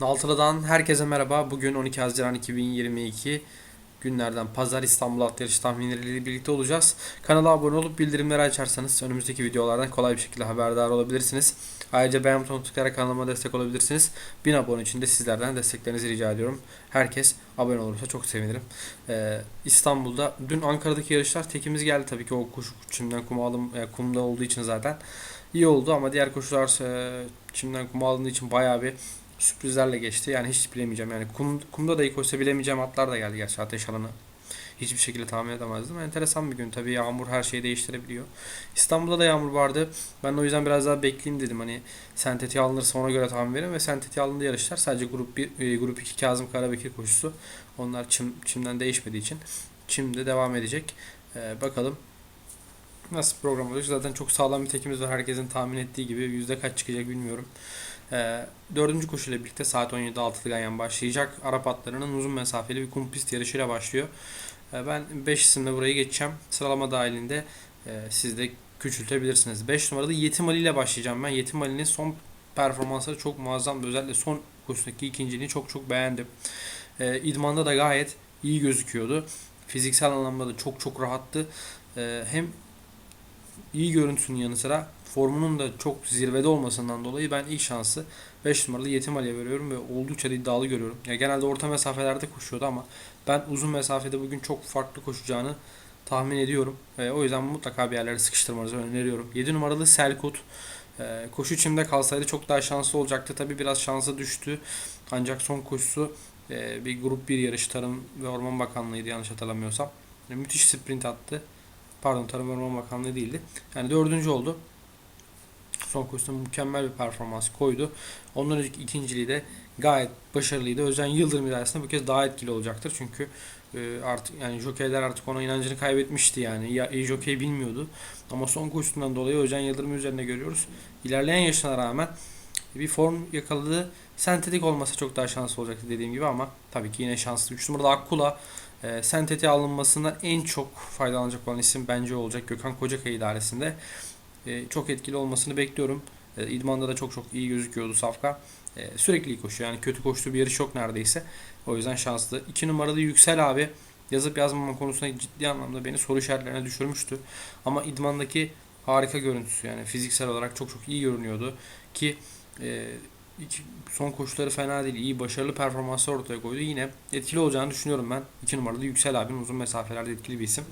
Naltılı'dan herkese merhaba. Bugün 12 Haziran 2022 günlerden pazar İstanbul At Yarışı tahminleriyle birlikte olacağız. Kanala abone olup bildirimleri açarsanız önümüzdeki videolardan kolay bir şekilde haberdar olabilirsiniz. Ayrıca beğen butonuna tıklayarak kanalıma destek olabilirsiniz. 1000 abone için de sizlerden desteklerinizi rica ediyorum. Herkes abone olursa çok sevinirim. Ee, İstanbul'da dün Ankara'daki yarışlar tekimiz geldi tabii ki o kuş çimden kum alım e, kumda olduğu için zaten iyi oldu ama diğer koşular e, çimden kum alındığı için bayağı bir sürprizlerle geçti. Yani hiç bilemeyeceğim. Yani kum, kumda da ilk koşsa bilemeyeceğim atlar da geldi gerçi ateş alanı. Hiçbir şekilde tahmin edemezdim. Enteresan bir gün tabii yağmur her şeyi değiştirebiliyor. İstanbul'da da yağmur vardı. Ben de o yüzden biraz daha bekleyeyim dedim. Hani sentetiği alınırsa ona göre tahmin verin ve sentetiği alındı yarışlar. Sadece grup 1, e, grup 2 Kazım Karabekir koşusu. Onlar çim, çimden değişmediği için çimde devam edecek. Ee, bakalım nasıl program olacak. Zaten çok sağlam bir tekimiz var. Herkesin tahmin ettiği gibi. Yüzde kaç çıkacak bilmiyorum. Ee, dördüncü koşuyla birlikte saat 17'de altılı ganyan başlayacak. Arap atlarının uzun mesafeli bir kum pist yarışıyla başlıyor. Ee, ben 5 isimle burayı geçeceğim. Sıralama dahilinde e, siz de küçültebilirsiniz. 5 numaralı Yetim Ali ile başlayacağım ben. Yetim Ali'nin son performansları çok muazzamdı. Özellikle son koşudaki ikinciliğini çok çok beğendim. Ee, idmanda da gayet iyi gözüküyordu. Fiziksel anlamda da çok çok rahattı. Ee, hem iyi görüntüsünün yanı sıra formunun da çok zirvede olmasından dolayı ben ilk şansı 5 numaralı Yetim Ali'ye veriyorum ve oldukça iddialı görüyorum. Ya genelde orta mesafelerde koşuyordu ama ben uzun mesafede bugün çok farklı koşacağını tahmin ediyorum. E, o yüzden mutlaka bir yerlere sıkıştırmanızı öneriyorum. 7 numaralı Selkut e, koşu içimde kalsaydı çok daha şanslı olacaktı. Tabi biraz şansa düştü. Ancak son koşusu e, bir grup bir yarış Tarım ve Orman Bakanlığı'ydı yanlış hatırlamıyorsam. E, müthiş sprint attı. Pardon Tarım ve Orman Bakanlığı değildi. Yani dördüncü oldu. Son koşusunda mükemmel bir performans koydu. Ondan önceki ikinciliği de gayet başarılıydı. Özcan Yıldırım ilerisinde bu kez daha etkili olacaktır. Çünkü e, artık yani jokeyler artık ona inancını kaybetmişti yani. Ya iyi jokey bilmiyordu. Ama son koşusundan dolayı Özcan Yıldırım üzerine görüyoruz. İlerleyen yaşına rağmen bir form yakaladı. Sentetik olmasa çok daha şanslı olacaktı dediğim gibi ama tabii ki yine şanslı. 3 numaralı Akkula e, sentetiğe alınmasından en çok faydalanacak olan isim bence olacak Gökhan Kocakay idaresinde. E, çok etkili olmasını bekliyorum. E, İdman'da da çok çok iyi gözüküyordu Safka. E, sürekli iyi koşuyor. Yani kötü koştuğu bir yarış yok neredeyse. O yüzden şanslı. 2 numaralı Yüksel abi yazıp yazmama konusunda ciddi anlamda beni soru işaretlerine düşürmüştü. Ama İdman'daki harika görüntüsü yani fiziksel olarak çok çok iyi görünüyordu ki e, son koşuları fena değil. iyi başarılı performanslar ortaya koydu. Yine etkili olacağını düşünüyorum ben. 2 numaralı Yüksel abinin uzun mesafelerde etkili bir isim.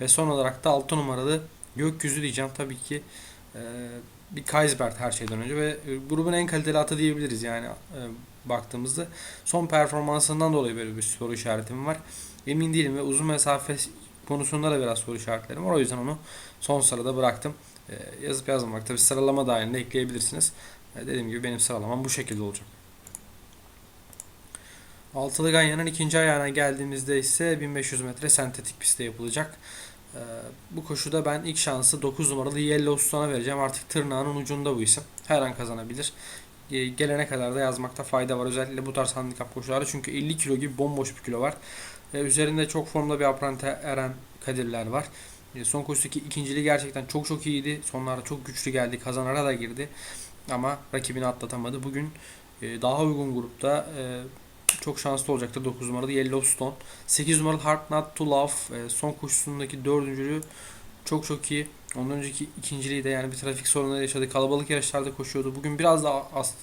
Ve son olarak da 6 numaralı Gökyüzü diyeceğim tabii ki e, bir Kaisbert her şeyden önce ve e, grubun en kaliteli atı diyebiliriz yani e, baktığımızda. Son performansından dolayı böyle bir soru işaretim var. Emin değilim ve uzun mesafe konusunda da biraz soru işaretlerim var. O yüzden onu son sırada bıraktım. E, yazıp yazmamak tabii sıralama dahilinde ekleyebilirsiniz. E, dediğim gibi benim sıralamam bu şekilde olacak. Altılı Ganyan'ın ikinci ayağına geldiğimizde ise 1500 metre sentetik pistte yapılacak. Ee, bu koşuda ben ilk şansı 9 numaralı Yellow Sultan'a vereceğim. Artık tırnağının ucunda bu isim. Her an kazanabilir. Gelene kadar da yazmakta fayda var. Özellikle bu tarz handikap koşularda. Çünkü 50 kilo gibi bomboş bir kilo var. Üzerinde çok formda bir aprante Eren Kadirler var. Ee, son koşudaki ikinciliği gerçekten çok çok iyiydi. Sonlarda çok güçlü geldi. Kazanara da girdi. Ama rakibini atlatamadı. Bugün e, daha uygun grupta e, çok şanslı olacaktır 9 numaralı Yellowstone. 8 numaralı Hard Not To Love e, son koşusundaki dördüncülüğü çok çok iyi. Ondan önceki ikinciliği de yani bir trafik sorunları yaşadı. Kalabalık yarışlarda koşuyordu. Bugün biraz daha az,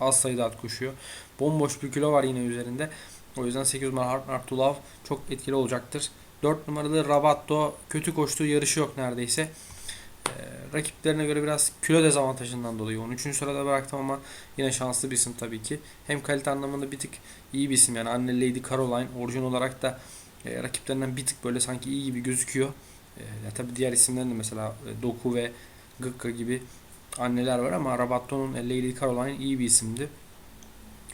az sayıda at koşuyor. Bomboş bir kilo var yine üzerinde. O yüzden 8 numaralı Hard Not To Love çok etkili olacaktır. 4 numaralı Rabatto kötü koştuğu yarışı yok neredeyse. Rakiplerine göre biraz kilo dezavantajından dolayı 13. sırada bıraktım ama yine şanslı bir isim tabii ki. Hem kalite anlamında bir tık iyi bir isim yani anne Lady Caroline orijin olarak da e, rakiplerinden bir tık böyle sanki iyi gibi gözüküyor. E, ya tabii diğer isimlerin de mesela e, Doku ve Gıkka gibi anneler var ama Rabatto'nun e, Lady Caroline iyi bir isimdi.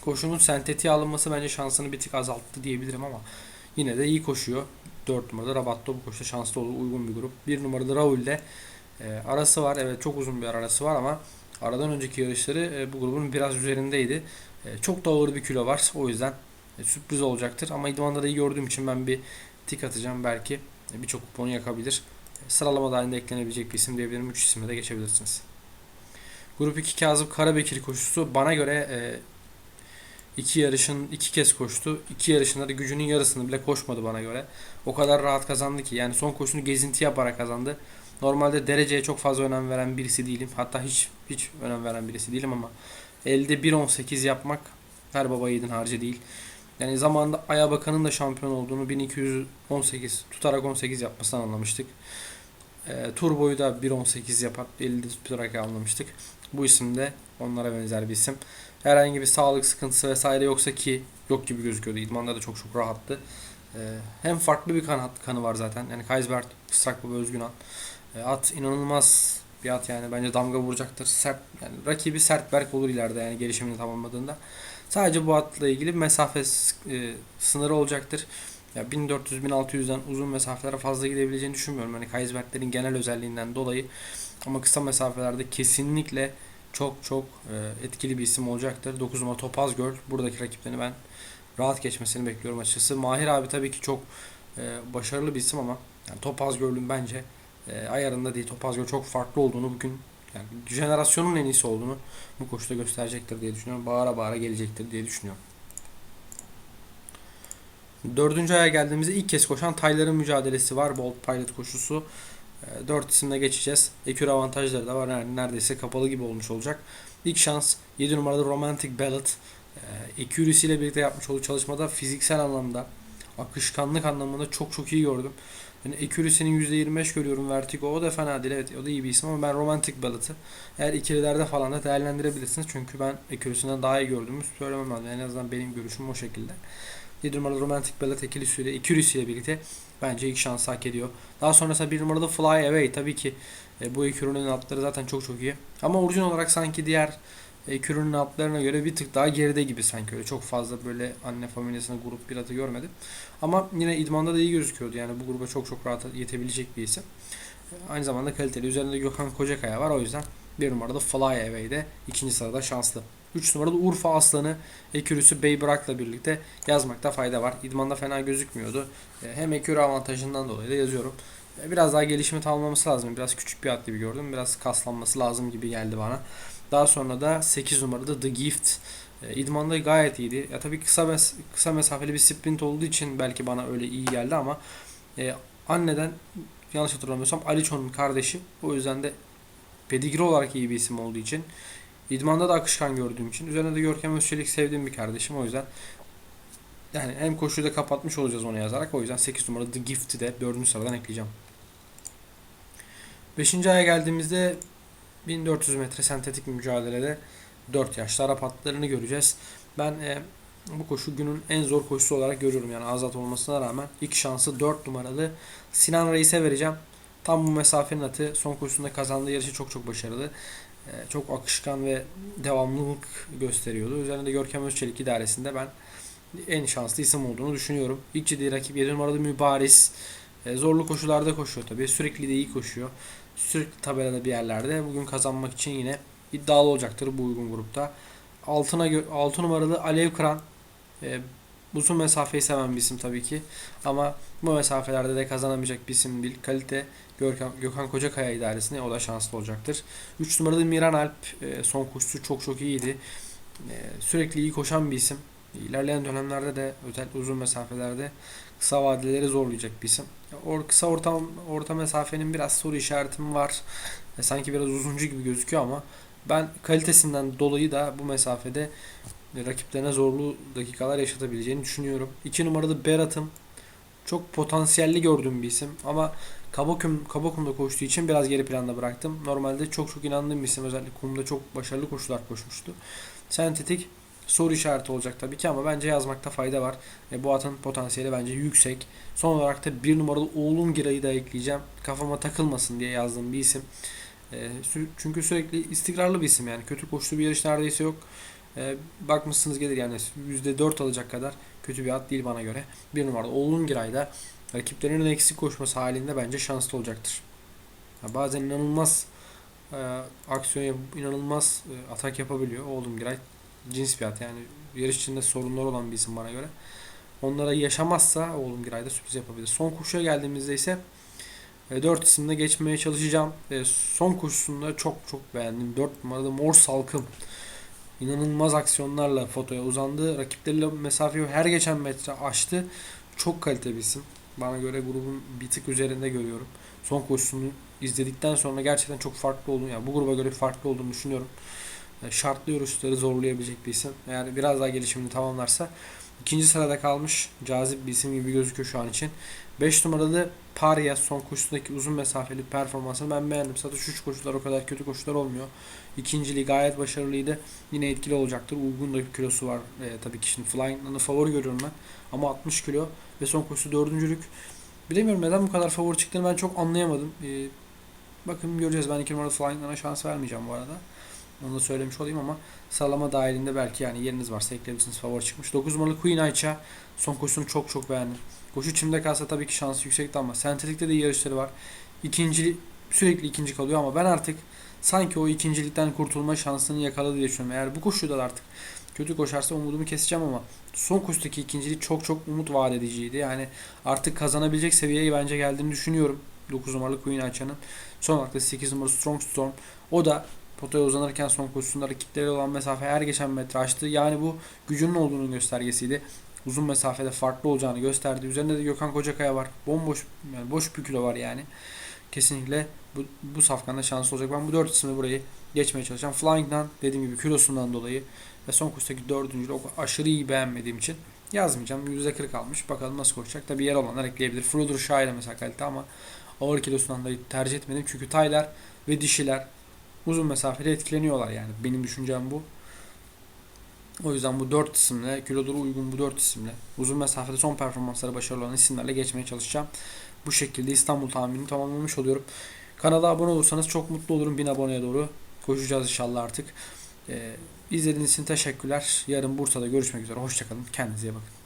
Koşunun sentetiğe alınması bence şansını bir tık azalttı diyebilirim ama yine de iyi koşuyor. 4 numarada Rabatto bu koşuda şanslı olur uygun bir grup. 1 numaralı Raul de e, arası var. Evet çok uzun bir arası var ama aradan önceki yarışları e, bu grubun biraz üzerindeydi. E, çok da ağır bir kilo var. O yüzden e, sürpriz olacaktır. Ama idmanda da iyi gördüğüm için ben bir tik atacağım. Belki e, birçok kupon yakabilir. E, sıralama dahilinde eklenebilecek bir isim diyebilirim. 3 isimle de geçebilirsiniz. Grup 2 Kazım Karabekir koşusu bana göre e, iki yarışın iki kez koştu. İki yarışında da gücünün yarısını bile koşmadı bana göre. O kadar rahat kazandı ki. Yani son koşusunu gezinti yaparak kazandı. Normalde dereceye çok fazla önem veren birisi değilim. Hatta hiç hiç önem veren birisi değilim ama elde 1.18 yapmak her baba yiğidin harcı değil. Yani zamanında Aya Bakan'ın da şampiyon olduğunu 1218 tutarak 18 yapmasından anlamıştık. E, Turbo'yu da 1.18 yapar 50 tutarak anlamıştık. Bu isim de onlara benzer bir isim. Herhangi bir sağlık sıkıntısı vesaire yoksa ki yok gibi gözüküyordu. İdmanda da çok çok rahattı. E, hem farklı bir kanat kanı var zaten. Yani Kaysbert, Strak Baba Özgünan. E, at inanılmaz bir at yani bence damga vuracaktır. Sert yani rakibi sert berk olur ileride yani gelişimini tamamladığında. Sadece bu atla ilgili mesafe e, sınırı olacaktır. Ya 1400-1600'den uzun mesafelere fazla gidebileceğini düşünmüyorum. Hani Kaysberglerin genel özelliğinden dolayı. Ama kısa mesafelerde kesinlikle çok çok e, etkili bir isim olacaktır. 9 numara Topaz Göl. Buradaki rakiplerini ben rahat geçmesini bekliyorum açıkçası. Mahir abi tabii ki çok e, başarılı bir isim ama yani Topaz Göl'ün bence e, ayarında değil. Topaz Göl çok farklı olduğunu bugün yani jenerasyonun en iyisi olduğunu bu koşuda gösterecektir diye düşünüyorum. Bağıra bağıra gelecektir diye düşünüyorum. Dördüncü aya geldiğimizde ilk kez koşan Tyler'ın mücadelesi var. Bolt Pilot koşusu. E, Dört isimle geçeceğiz. Ekür avantajları da var. Yani neredeyse kapalı gibi olmuş olacak. İlk şans 7 numarada Romantic Ballad. E, ile birlikte yapmış olduğu çalışmada fiziksel anlamda akışkanlık anlamında çok çok iyi gördüm. Yani Accuracy'nin %25 görüyorum Vertigo. O da fena değil. Evet o da iyi bir isim ama ben Romantic Ballad'ı eğer ikililerde falan da değerlendirebilirsiniz. Çünkü ben Accuracy'den daha iyi gördüğümü söylemem lazım. En azından benim görüşüm o şekilde. 7 numaralı Romantic Ballad ikilisiyle, ile birlikte bence ilk şansı hak ediyor. Daha sonrasında 1 numaralı Fly Away. Tabii ki e, bu iki ürünün atları zaten çok çok iyi. Ama orijin olarak sanki diğer ek ürünün altlarına göre bir tık daha geride gibi sanki öyle çok fazla böyle anne familyasına grup bir atı görmedim. Ama yine idmanda da iyi gözüküyordu yani bu gruba çok çok rahat yetebilecek bir isim. Aynı zamanda kaliteli. Üzerinde Gökhan Kocakaya var o yüzden bir numarada Fly Away'de ikinci sırada şanslı. 3 numarada Urfa Aslanı Ekürüsü Bey Bırak'la birlikte yazmakta fayda var. İdmanda fena gözükmüyordu. E, Hem ekürü avantajından dolayı da yazıyorum. E, Biraz daha gelişimi tamamlaması lazım. Biraz küçük bir at gibi gördüm. Biraz kaslanması lazım gibi geldi bana. Daha sonra da 8 numarada The Gift. E, İdmanda gayet iyiydi. Ya tabii kısa mes kısa mesafeli bir sprint olduğu için belki bana öyle iyi geldi ama e, anneden yanlış hatırlamıyorsam Aliço'nun kardeşi. O yüzden de pedigri olarak iyi bir isim olduğu için İdmanda da akışkan gördüğüm için. Üzerine de Görkem Özçelik sevdiğim bir kardeşim. O yüzden yani hem koşuyu da kapatmış olacağız onu yazarak. O yüzden 8 numaralı The Gift'i de 4. sıradan ekleyeceğim. 5. aya geldiğimizde 1400 metre sentetik mücadelede 4 yaşlı Arap atlarını göreceğiz. Ben e, bu koşu günün en zor koşusu olarak görüyorum. Yani azat olmasına rağmen ilk şansı 4 numaralı Sinan Reis'e vereceğim. Tam bu mesafenin atı son koşusunda kazandığı yarışı çok çok başarılı. E, çok akışkan ve devamlılık gösteriyordu. Üzerinde Görkem Özçelik idaresinde ben en şanslı isim olduğunu düşünüyorum. İlk ciddi rakip 7 numaralı Mübariz. E, zorlu koşularda koşuyor tabii. Sürekli de iyi koşuyor. Sürekli tabelada bir yerlerde. Bugün kazanmak için yine iddialı olacaktır bu uygun grupta. Altına 6 numaralı Alev Kıran. E, uzun mesafeyi seven bir isim tabii ki. Ama bu mesafelerde de kazanamayacak bir isim değil. Kalite Gökhan, Gökhan Kocakaya idaresine o da şanslı olacaktır. 3 numaralı Miran Alp e, son koşusu çok çok iyiydi. E, sürekli iyi koşan bir isim. İlerleyen dönemlerde de özel uzun mesafelerde kısa vadeleri zorlayacak bir isim. Or, kısa orta, orta mesafenin biraz soru işaretim var. E, sanki biraz uzuncu gibi gözüküyor ama ben kalitesinden dolayı da bu mesafede rakiplerine zorlu dakikalar yaşatabileceğini düşünüyorum. 2 numaralı Berat'ım çok potansiyelli gördüğüm bir isim ama Kabakum, Kabakum'da koştuğu için biraz geri planda bıraktım. Normalde çok çok inandığım bir isim. Özellikle kumda çok başarılı koşular koşmuştu. Sentetik soru işareti olacak tabii ki ama bence yazmakta fayda var. E, bu atın potansiyeli bence yüksek. Son olarak da bir numaralı Oğlum Giray'ı da ekleyeceğim. Kafama takılmasın diye yazdığım bir isim. E, çünkü sürekli istikrarlı bir isim yani. Kötü koştuğu bir yarış neredeyse yok. E, bakmışsınız gelir yani %4 alacak kadar kötü bir at değil bana göre. Bir numaralı Oğlum Giray da rakiplerinin eksik koşması halinde bence şanslı olacaktır. Ya bazen inanılmaz e, aksiyon yap, inanılmaz e, atak yapabiliyor. Oğlum Giray cins bir at yani yarış içinde sorunlar olan bir isim bana göre. Onlara yaşamazsa oğlum Giray da sürpriz yapabilir. Son koşuya geldiğimizde ise e, 4 isimle geçmeye çalışacağım. E, son koşusunda çok çok beğendim. 4 numarada Mor Salkım. inanılmaz aksiyonlarla fotoya uzandı. Rakipleriyle mesafeyi her geçen metre aştı. Çok kaliteli bir isim. Bana göre grubun bir tık üzerinde görüyorum. Son koşusunu izledikten sonra gerçekten çok farklı olduğunu, yani bu gruba göre farklı olduğunu düşünüyorum. Şartlı yarışları zorlayabilecek bir isim. Eğer biraz daha gelişimini tamamlarsa ikinci sırada kalmış cazip bir isim gibi gözüküyor şu an için. 5 numaralı Paria son koşusundaki uzun mesafeli performansını ben beğendim. Zaten 3 koşular o kadar kötü koşular olmuyor. İkinciliği gayet başarılıydı. Yine etkili olacaktır. Uygun da bir kilosu var. E, tabii ki şimdi Flying'dan favori görüyorum ben. Ama 60 kilo ve son koşusu dördüncülük. Bilemiyorum neden bu kadar favori çıktığını ben çok anlayamadım. E, bakın göreceğiz. Ben 2 numaralı Flying'dan şans vermeyeceğim bu arada. Onu da söylemiş olayım ama sıralama dahilinde belki yani yeriniz varsa ekleyebilirsiniz. Favori çıkmış. 9 numaralı Queen Ayça son koşusunu çok çok beğendim. Koşu çimde kalsa tabii ki şansı yüksekti ama sentetikte de iyi yarışları var. İkinci sürekli ikinci kalıyor ama ben artık sanki o ikincilikten kurtulma şansını yakaladı diye düşünüyorum. Eğer bu koşuda da artık kötü koşarsa umudumu keseceğim ama son koşudaki ikincilik çok çok umut vaat ediciydi. Yani artık kazanabilecek seviyeye bence geldiğini düşünüyorum. 9 numaralı Queen Ayça'nın. Son olarak da 8 numaralı Strong Storm. O da potaya uzanırken son koşusunda rakipleriyle olan mesafe her geçen metre açtı. Yani bu gücünün olduğunun göstergesiydi. Uzun mesafede farklı olacağını gösterdi. Üzerinde de Gökhan Kocakaya var. Bomboş yani boş bir kilo var yani. Kesinlikle bu, bu safkanda şanslı olacak. Ben bu dört ismi burayı geçmeye çalışacağım. Flying'dan dediğim gibi kilosundan dolayı ve son koşudaki dördüncülü o aşırı iyi beğenmediğim için yazmayacağım. %40 almış. Bakalım nasıl koşacak. Tabi yer olanlar ekleyebilir. Frodur Şair'e mesela kalite ama ağır kilosundan dolayı tercih etmedim. Çünkü Tyler ve dişiler uzun mesafede etkileniyorlar yani. Benim düşüncem bu. O yüzden bu dört isimle, kilolara uygun bu dört isimle, uzun mesafede son performansları başarılı olan isimlerle geçmeye çalışacağım. Bu şekilde İstanbul tahminini tamamlamış oluyorum. Kanala abone olursanız çok mutlu olurum. 1000 aboneye doğru koşacağız inşallah artık. Ee, izlediğiniz için teşekkürler. Yarın Bursa'da görüşmek üzere. Hoşçakalın. Kendinize iyi bakın.